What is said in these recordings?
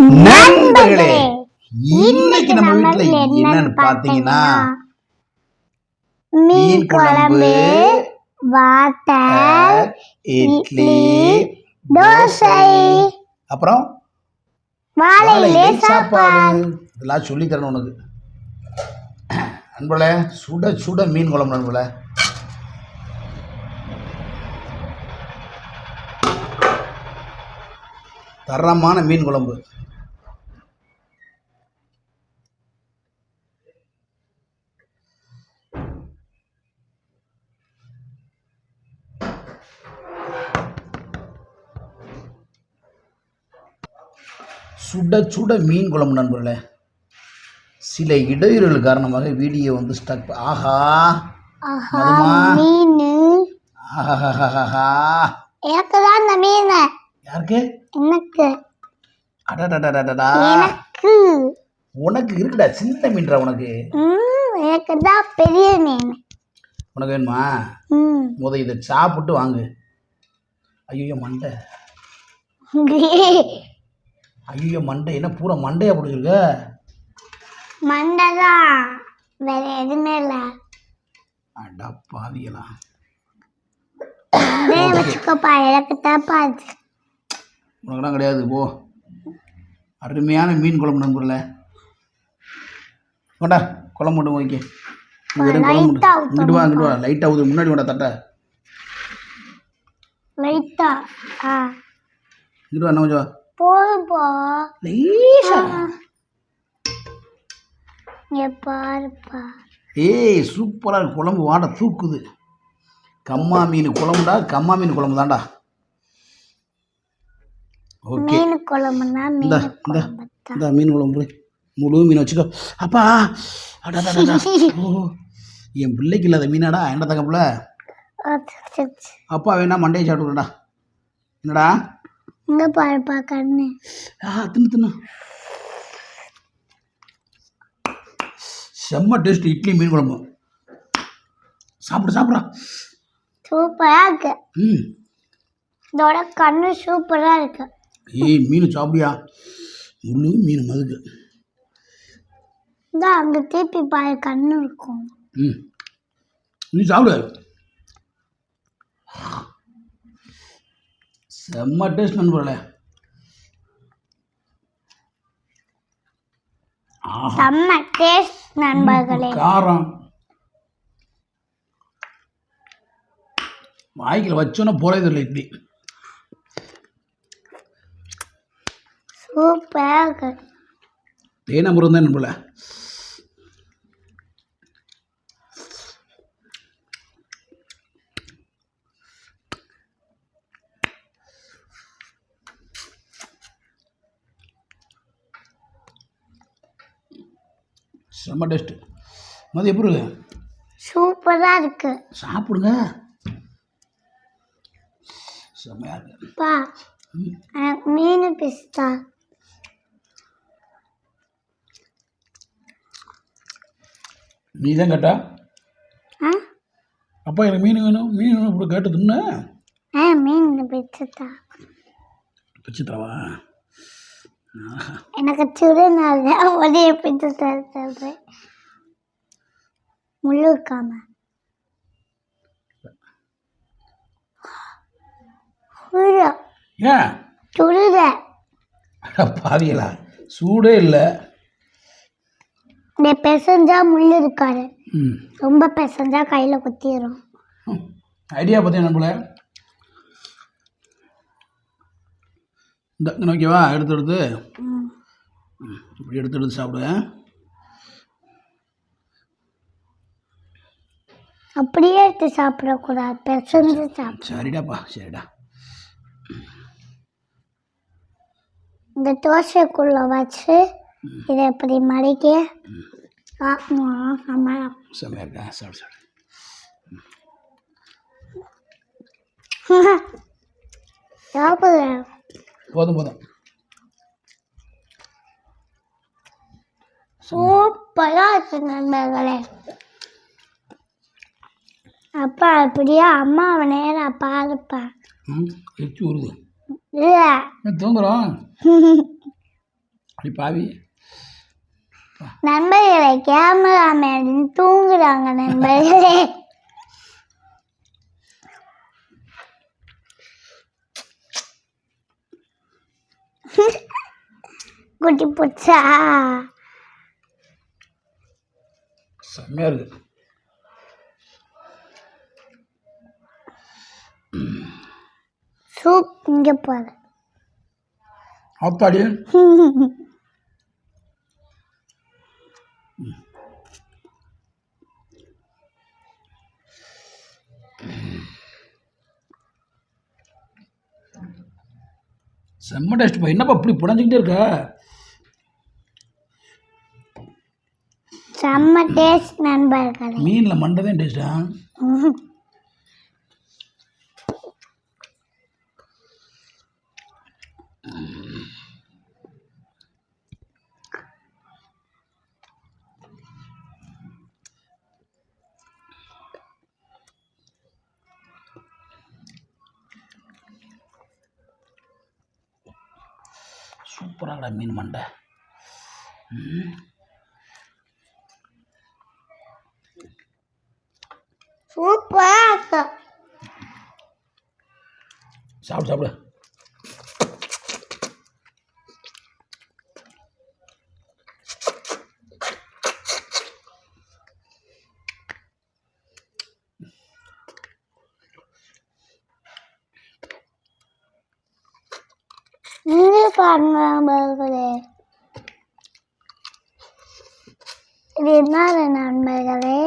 நண்பர்களே இன்னைக்கு நம்ம வீட்ல என்னன்னு பாத்தீங்கன்னா மீன் குழம்பு வாட்டர் இட்லி தோசை அப்புறம் வாழையிலே வாழையிலை சாப்பாடு. இதெல்லாம் சொல்லி தரணும் உனக்கு. நண்பர்களே சுட சுட மீன் குழம்பு நண்பர்களே. தரமான மீன் குழம்பு. சுட சுட மீன் குழம்பு நண்பர்களே. சில இடையூறுகள் காரணமாக வீடியோ வந்து ஸ்டக் ஆஹா. எனக்கு தான் அந்த மீன். யாருக்கு? எனக்கு. அடடடடடடா எனக்கு. உனக்கு இருக்குடா சின்ன மீன்டா உனக்கு. ம் எனக்கு தான் பெரிய மீன். உனக்கு வேணுமா? முத இதை சாப்பிட்டு வாங்கு. ஐயோ மண்டை. ஐயோ மண்டை. என்ன பூரா மண்டையா பிடிச்சிருக்க? மண்டை தான் வேற எதுவுமே இல்லை. அடா அதே வச்சுக்கோப்பா எனக்கு தான்ப்பா அது. உனக்கெல்லாம் கிடையாது போ. அருமையான மீன் குழம்பு நண்பர்ல கொண்டா குழம்பு மட்டும் மட்டும். இங்கிட்டு வா இங்கிட்டு வா. ஊது முன்னாடி கொண்டா தட்டை. லைட்டா ஆ. இங்கிட்டு வா என்ன கொஞ்சம் வா. போதும்பா. லேசா. இங்க பாருப்பா. ஏய் சூப்பராக குழம்பு வாடை தூக்குது. கம்மா மீன் குழம்புடா கம்மா மீன் குழம்பு தான்டா. ஓகே. மீன் குழம்புனா குழம்பு தான் இந்த மீன் குழம்பு போய் முழு மீன் வச்சுக்கோ. அப்பா அடடடடா. ஓ என் பிள்ளைக்கு இல்லாத மீனாடா என்ன சரி. அப்பா வேணா மண்டையை சாப்பிட்டுக்கடா என்னடா? இங்க பாருப்பா கண்ணு. ஆ தின்னு தின்னு. செம்ம டேஸ்ட் இட்லி மீன் குழம்பு. சாப்பிடு சாப்பிட்றா சூப்பரா இருக்கு. ம். இதோட கண்ணு சூப்பரா இருக்கு. ஏய் மீன் சாப்பிடியா முழு மீன் மதுக்கு. இந்த அங்க திருப்பி பாரு கண்ணு இருக்கும். ம். நீ சாப்பிடு. செம்ம டேஸ்ட் நண்பர்களே. செம்ம டேஸ்ட் நண்பர்களே. காரம். வாய்க்கில் வச்சோன்னா போறது இல்லை இட்லி சூப்பரா இருக்கு. தேனமுருகம் தான் நண்பர்களே. செம்ம டேஸ்ட்டு மதி எப்படி இருக்கு? சூப்பரா இருக்கு. சாப்பிடுங்க. செம்மையா இருக்கு. பா எனக்கு மீன் பிஸ்தா நீ தான் கேட்டா? ஆ? அப்பா எனக்கு மீன் வேணும். மீன் வேணும் இப்படி கேட்டு தின்னு ஆ மீன் பிஸ்தா பிச்சு தரவா? எனக்கு திருநாள் ஒரே பிஸ்தா சொல்றேன் முள்ளு இருக்காம ஏன்? அட பாவிகளா சூடே இல்லை. இந்த பெசஞ்சா முள்ளு இருக்காது. ரொம்ப பெசஞ்சா கையில குத்திடும் ஐடியா பார்த்தியா நம்மள? இந்த ஓகேவா எடுத்து எடுத்து. இப்படி எடுத்து எடுத்து சாப்பிடு. அப்படியே எடுத்து சாப்பிடக்கூடாது. பெசஞ்சு சாப்பிட. சரிடாப்பா சரிடா. இந்த தோசைக்குள்ள வச்சு இதை இப்படி மடிக்க. செம்மையா இருக்கா? சாப்பிடு சாப்பிடு. சாப்பிடு போதும் போதும். சூப்பரா இருக்கு நண்பர்களே அப்பா அப்படியே அம்மாவை நேரம் பாருப்பா. ம் எச்சு வருது இல்லை தூங்குறோம் அப்படி பாவி. நண்பர்களே கேமராமேன் தூங்குறாங்க நண்பர்களே. குட்டி புச்சா. செம்மையாக இருக்குது சூப் இங்கே போகிற அப்பாடி செம்ம டேஸ்ட் பா. என்னப்பா இப்படி புடஞ்சிக்கிட்டே இருக்க? செம்ம டேஸ்ட் நண்பர்களே. மீனில் மண்டை தான் டேஸ்டா சூப்பராக மீன் மண்டை. சூப்பரா இருக்கு. சாப்பிடு சாப்பிடு. நண்பர்களே. இது என்ன நண்பர்களே?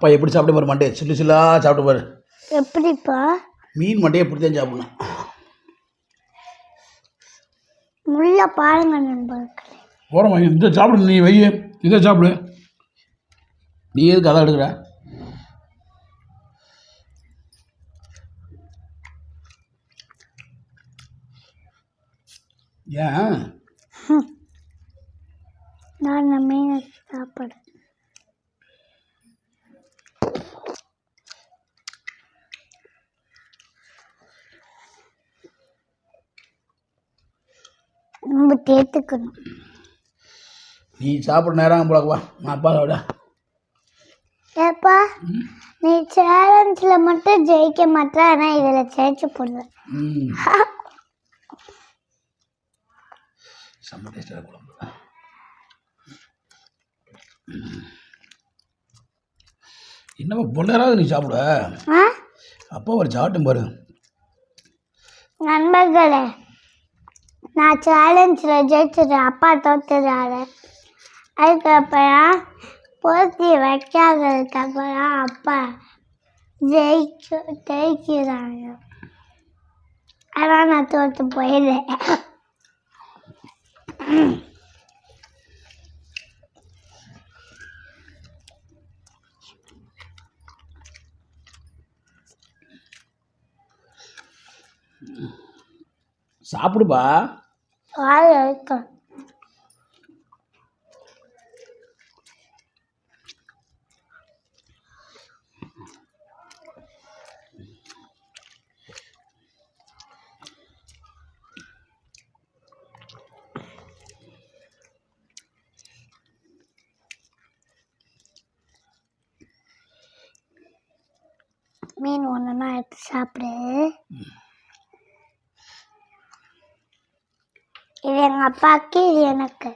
அப்பா எப்படி சாப்பிட்டு பாரு மண்டே. சில்லு சில்லா சாப்பிட்டு பாரு. எப்படிப்பா? மீன் மண்டையை இப்படி தான் சாப்பிடணும். முள்ள பாருங்க நண்பர்களே ஓரம் வாங்கி. இதை சாப்பிடு நீ வை. இதை சாப்பிடு. நீ எதுக்கு அதை எடுக்கிற? ஏன்? நான் மீனை சாப்பிடு ரொம்ப தேத்துக்கணும். நீ சாப்பிட நேரம் போலக்குவா நான் அப்பா விட ஏப்பா நீ சேலஞ்சில் மட்டும் ஜெயிக்க மாட்டேன் ஆனால் இதில் ஜெயிச்சு போடுவேன் செம்ம டேஸ்டாக குழம்பு என்னப்பா பொல்லராது நீ சாப்பிட? அப்பா ஒரு சாட்டும் பாரு. நண்பர்களே நான் சேலஞ்சில் ஜெயிச்சிடுறேன் அப்பா தோத்துறாரு அதுக்கப்புறம் போட்டி வைக்காததுக்கப்புறம் அப்பா ஜெயிச்சு ஜெயிக்கிறாங்க. ஆனால் நான் தோற்று போயிடுறேன் சாப்பிடுப்பா. வாய் இருக்கும் மீன் ஒன்றுனா எடுத்து சாப்பிடு இது எங்கள் அப்பாவுக்கு இது எனக்கு.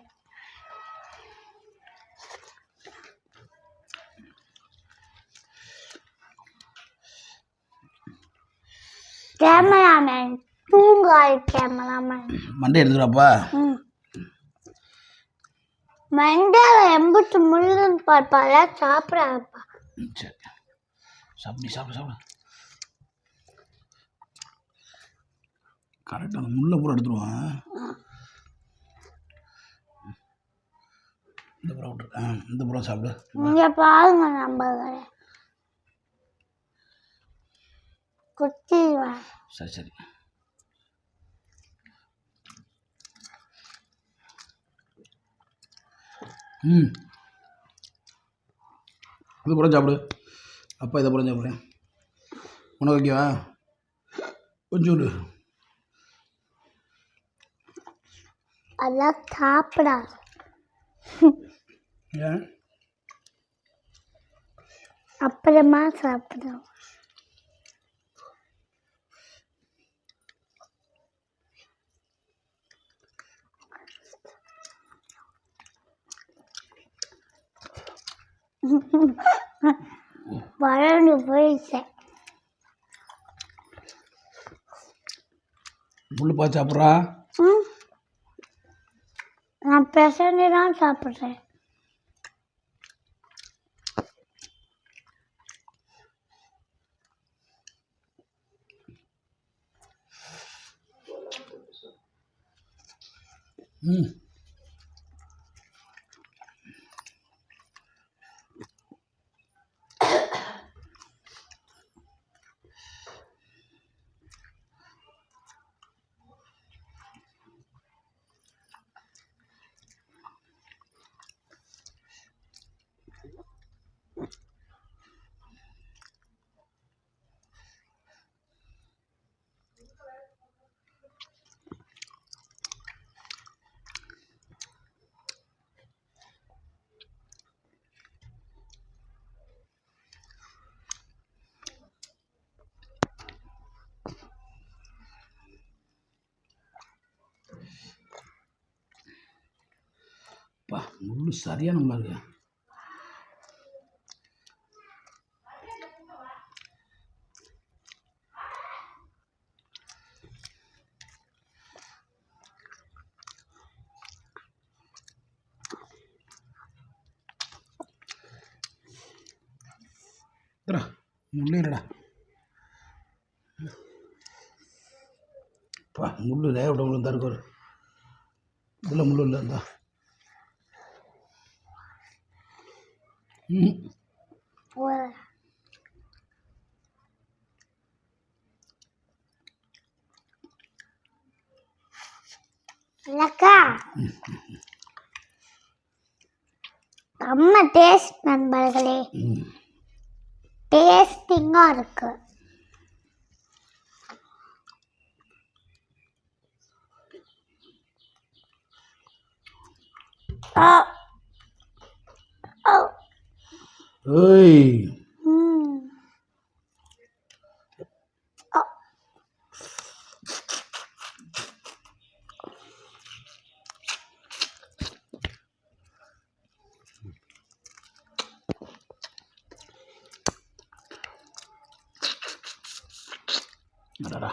கேமராமேன் தூங்காய் கேமராமேன். மண்டை எடுத்துடாப்பா ம். மண்டல எம்புட்டு முள்ளுன்னு பார்ப்பால சாப்பிடாதப்பா. ம், சரி. சாப்பிடு சாப்பிடு சாப்பிடு. கரெக்டாக அந்த முள்ளை பூரா எடுத்துருவான் இந்த புறம் விட்ரு ஆ இந்த புறம் சாப்பிடு. இங்க பாருங்க நம்பர்களே குத்திடுவேன் சரி சரி. ம். இது புறம் சாப்பிடு. அப்பா இதை போல சாப்பிட்றேன் உனக்கு ஓகேவா கொஞ்சோண்டு அதெல்லாம் சாப்பிடா ஏன் அப்புறமா சாப்பிடும் வளர்ந்து போயிட்டேன் முள்ளு பா சாப்பிட்றா? ம். நான் பிரசண்டி தான் சாப்பிட்றேன் ம் முள் முள்ளு சரியான முள்ளா இருக்கு இந்தா, முள்ளு பா முள்ளு லேவிட முள்ளு தான் இருக்கு இதில் முள்ளு இல்லை இருந்தா ம் ஒரு இல்லக்கா செம்ம டேஸ்ட் நண்பர்களே ம் டேஸ்டிங்காக இருக்கு ஆ. ஆ. ஏய் ம். ஆ. அடடா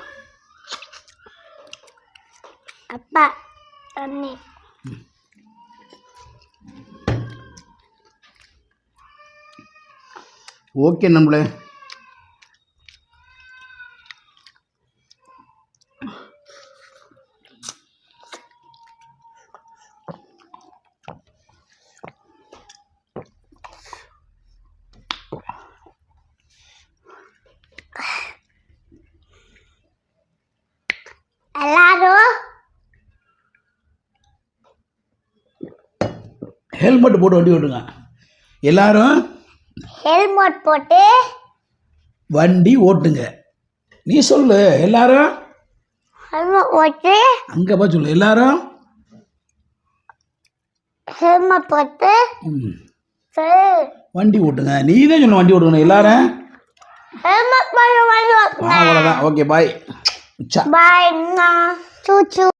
அப்பா தண்ணி ஓகே நம்மளே. ஹெல்மெட் போட்டு வண்டி ஓட்டுங்க. எல்லாரும்? ஹெல்மெட் போட்டு வண்டி ஓட்டுங்க. நீ சொல்லு எல்லாரும்? ஹெல்மெட் போட்டு அங்கே போய் சொல்லு எல்லாரும்? ஹெல்மெட் போட்டு ம், சரி வண்டி ஓட்டுங்க. நீ தான் சொல்லணும் வண்டி ஓட்டுக்கணும் எல்லாரும்? ஹெல்மெட் போட்டு வந்து அவ்வளோதான் ஓகே பாய். உச்சா பாய் சூச்சு